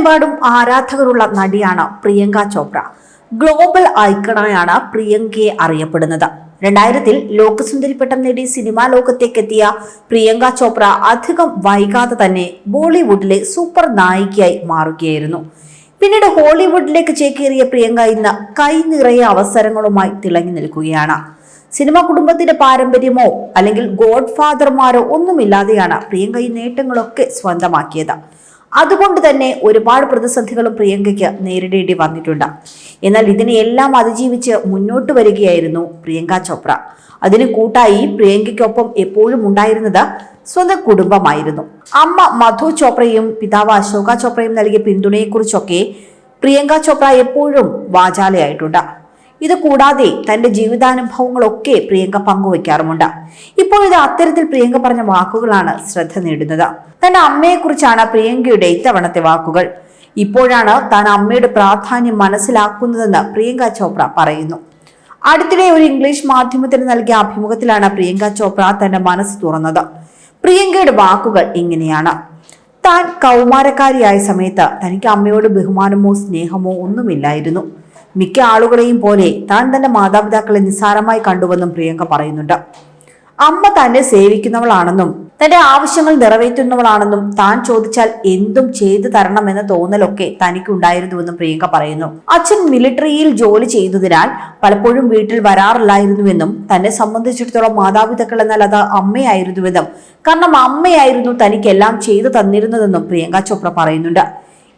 ലോകമെമ്പാടും ആരാധകരുള്ള നടിയാണ് പ്രിയങ്ക ചോപ്ര. ഗ്ലോബൽ ഐക്കണായാണ് പ്രിയങ്കയെ അറിയപ്പെടുന്നത്. രണ്ടായിരത്തിൽ ലോകസുന്ദരി പട്ടം നേടി സിനിമാ ലോകത്തേക്കെത്തിയ പ്രിയങ്ക ചോപ്ര അധികം വൈകാതെ തന്നെ ബോളിവുഡിലെ സൂപ്പർ നായികയായി മാറുകയായിരുന്നു. പിന്നീട് ഹോളിവുഡിലേക്ക് ചേക്കേറിയ പ്രിയങ്ക ഇന്ന് കൈ നിറയെ അവസരങ്ങളുമായി തിളങ്ങി നിൽക്കുകയാണ്. സിനിമ കുടുംബത്തിന്റെ പാരമ്പര്യമോ അല്ലെങ്കിൽ ഗോഡ് ഫാദർമാരോ ഒന്നുമില്ലാതെയാണ് പ്രിയങ്ക ഈ നേട്ടങ്ങളൊക്കെ സ്വന്തമാക്കിയത്. അതുകൊണ്ട് തന്നെ ഒരുപാട് പ്രതിസന്ധികളും പ്രിയങ്കയ്ക്ക് നേരിടേണ്ടി വന്നിട്ടുണ്ട്. എന്നാൽ ഇതിനെയെല്ലാം അതിജീവിച്ച് മുന്നോട്ട് വരികയായിരുന്നു പ്രിയങ്ക ചോപ്ര. അതിന് കൂട്ടായി പ്രിയങ്കയ്ക്കൊപ്പം എപ്പോഴും ഉണ്ടായിരുന്നത് സ്വന്തം കുടുംബമായിരുന്നു. അമ്മ മധു ചോപ്രയും പിതാവ് അശോക ചോപ്രയും നൽകിയ പിന്തുണയെക്കുറിച്ചൊക്കെ പ്രിയങ്ക ചോപ്ര എപ്പോഴും വാചാലയായിട്ടുണ്ട്. ഇത് കൂടാതെ തന്റെ ജീവിതാനുഭവങ്ങളൊക്കെ പ്രിയങ്ക പങ്കുവയ്ക്കാറുമുണ്ട് ഇപ്പോൾ ഇത് അത്തരത്തിൽ പ്രിയങ്ക പറഞ്ഞ വാക്കുകളാണ് ശ്രദ്ധ നേടുന്നത്. തന്റെ അമ്മയെക്കുറിച്ചാണ് പ്രിയങ്കയുടെ ഇത്തവണത്തെ വാക്കുകൾ. ഇപ്പോഴാണ് താൻ അമ്മയുടെ പ്രാധാന്യം മനസ്സിലാക്കുന്നതെന്ന് പ്രിയങ്ക ചോപ്ര പറയുന്നു. അടുത്തിടെ ഒരു ഇംഗ്ലീഷ് മാധ്യമത്തിന് നൽകിയ അഭിമുഖത്തിലാണ് പ്രിയങ്ക ചോപ്ര തന്റെ മനസ്സ് തുറന്നത്. പ്രിയങ്കയുടെ വാക്കുകൾ ഇങ്ങനെയാണ്. താൻ കൗമാരക്കാരിയായ സമയത്ത് തനിക്ക് അമ്മയോട് ബഹുമാനമോ സ്നേഹമോ ഒന്നുമില്ലായിരുന്നു. മിക്ക ആളുകളെയും പോലെ താൻ തന്റെ മാതാപിതാക്കളെ നിസ്സാരമായി കണ്ടുവെന്നും പ്രിയങ്ക പറയുന്നുണ്ട്. അമ്മ തന്നെ സേവിക്കുന്നവളാണെന്നും തന്റെ ആവശ്യങ്ങൾ നിറവേറ്റുന്നവളാണെന്നും താൻ ചോദിച്ചാൽ എന്തും ചെയ്തു തരണമെന്ന തോന്നലൊക്കെ തനിക്കുണ്ടായിരുന്നുവെന്നും പ്രിയങ്ക പറയുന്നു. അച്ഛൻ മിലിറ്ററിയിൽ ജോലി ചെയ്തതിനാൽ പലപ്പോഴും വീട്ടിൽ വരാറില്ലായിരുന്നുവെന്നും തന്നെ സംബന്ധിച്ചിടത്തോളം മാതാപിതാക്കൾ എന്നാൽ അത് അമ്മയായിരുന്നുവെന്നും കാരണം അമ്മയായിരുന്നു തനിക്കെല്ലാം ചെയ്തു തന്നിരുന്നതെന്നും പ്രിയങ്ക ചോപ്ര പറയുന്നുണ്ട്.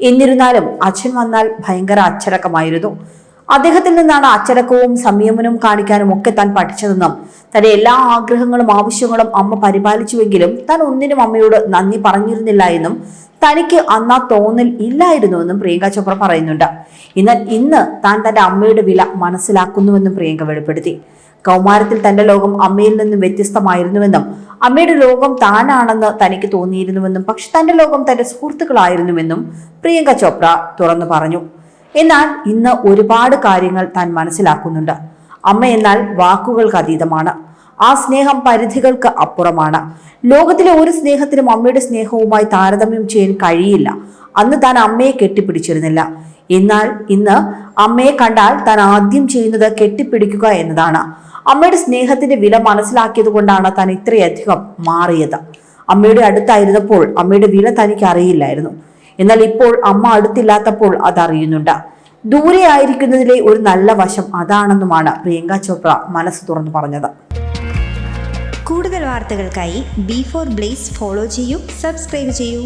എന്നിരുന്നാലും അച്ഛൻ വന്നാൽ ഭയങ്കര അച്ചടക്കമായിരുന്നു. അദ്ദേഹത്തിൽ നിന്നാണ് അച്ചടക്കവും സംയമനവും കാണിക്കാനും ഒക്കെ താൻ പഠിച്ചതെന്നും തന്റെ എല്ലാ ആഗ്രഹങ്ങളും ആവശ്യങ്ങളും അമ്മ പരിപാലിച്ചുവെങ്കിലും താൻ ഒന്നിനും അമ്മയോട് നന്ദി പറഞ്ഞിരുന്നില്ല എന്നും തനിക്ക് അന്നാ തോന്നൽ ഇല്ലായിരുന്നുവെന്നും പ്രിയങ്ക ചോപ്ര പറയുന്നുണ്ട്. എന്നാൽ ഇന്ന് താൻ തന്റെ അമ്മയുടെ വില മനസ്സിലാക്കുന്നുവെന്നും പ്രിയങ്ക വെളിപ്പെടുത്തി. കൗമാരത്തിൽ തന്റെ ലോകം അമ്മയിൽ നിന്നും വ്യത്യസ്തമായിരുന്നുവെന്നും അമ്മയുടെ ലോകം താനാണെന്ന് തനിക്ക് തോന്നിയിരുന്നുവെന്നും പക്ഷെ തന്റെ ലോകം തന്റെ സുഹൃത്തുക്കളായിരുന്നുവെന്നും പ്രിയങ്ക ചോപ്ര തുറന്നു പറഞ്ഞു. എന്നാൽ ഇന്ന് ഒരുപാട് കാര്യങ്ങൾ താൻ മനസ്സിലാക്കുന്നുണ്ട്. അമ്മ എന്നാൽ വാക്കുകൾക്ക് അതീതമാണ്. ആ സ്നേഹം പരിധികൾക്ക് അപ്പുറമാണ്. ലോകത്തിലെ ഒരു സ്നേഹത്തിനും അമ്മയുടെ സ്നേഹവുമായി താരതമ്യം ചെയ്യാൻ കഴിയില്ല. അന്ന് താൻ അമ്മയെ കെട്ടിപ്പിടിച്ചിരുന്നില്ല. എന്നാൽ ഇന്ന് അമ്മയെ കണ്ടാൽ താൻ ആദ്യം ചെയ്യുന്നത് കെട്ടിപ്പിടിക്കുക എന്നതാണ്. അമ്മയുടെ സ്നേഹത്തിന്റെ വില മനസ്സിലാക്കിയത് കൊണ്ടാണ് താൻ ഇത്രയധികം മാറിയത്. അമ്മയുടെ അടുത്തായിരുന്നപ്പോൾ അമ്മയുടെ വില തനിക്ക് അറിയില്ലായിരുന്നു. എന്നാൽ ഇപ്പോൾ അമ്മ അടുത്തില്ലാത്തപ്പോൾ അതറിയുന്നുണ്ട്. ദൂരെ ആയിരിക്കുന്നതിലെ ഒരു നല്ല വശം അതാണെന്നുമാണ് പ്രിയങ്ക ചോപ്ര മനസ്സ് തുറന്നു പറഞ്ഞത്. കൂടുതൽ വാർത്തകൾക്കായി ബി ഫോർ ബ്ലേസ് ഫോളോ ചെയ്യൂ സബ്സ്ക്രൈബ് ചെയ്യൂ.